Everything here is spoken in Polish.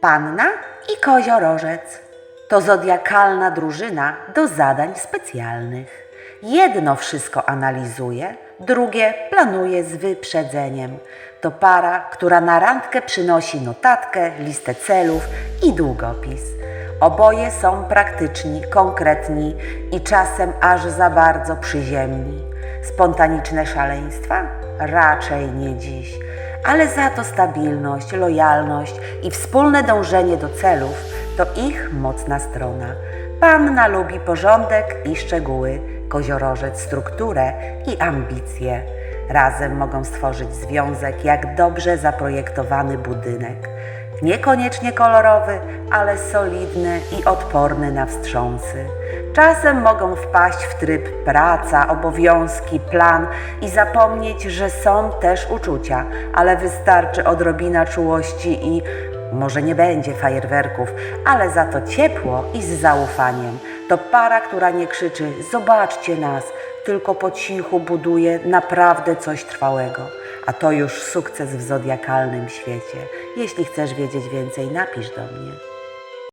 Panna i koziorożec to zodiakalna drużyna do zadań specjalnych. Jedno wszystko analizuje, drugie planuje z wyprzedzeniem. To para, która na randkę przynosi notatkę, listę celów i długopis. Oboje są praktyczni, konkretni i czasem aż za bardzo przyziemni. Spontaniczne szaleństwa? Raczej nie dziś, ale za to stabilność, lojalność i wspólne dążenie do celów to ich mocna strona. Panna lubi porządek i szczegóły, koziorożec strukturę i ambicje. Razem mogą stworzyć związek jak dobrze zaprojektowany budynek. Niekoniecznie kolorowy, ale solidny i odporny na wstrząsy. Czasem mogą wpaść w tryb praca, obowiązki, plan i zapomnieć, że są też uczucia, ale wystarczy odrobina czułości i może nie będzie fajerwerków, ale za to ciepło i z zaufaniem. To para, która nie krzyczy: Zobaczcie nas, tylko po cichu buduje naprawdę coś trwałego. A to już sukces w zodiakalnym świecie. Jeśli chcesz wiedzieć więcej, napisz do mnie.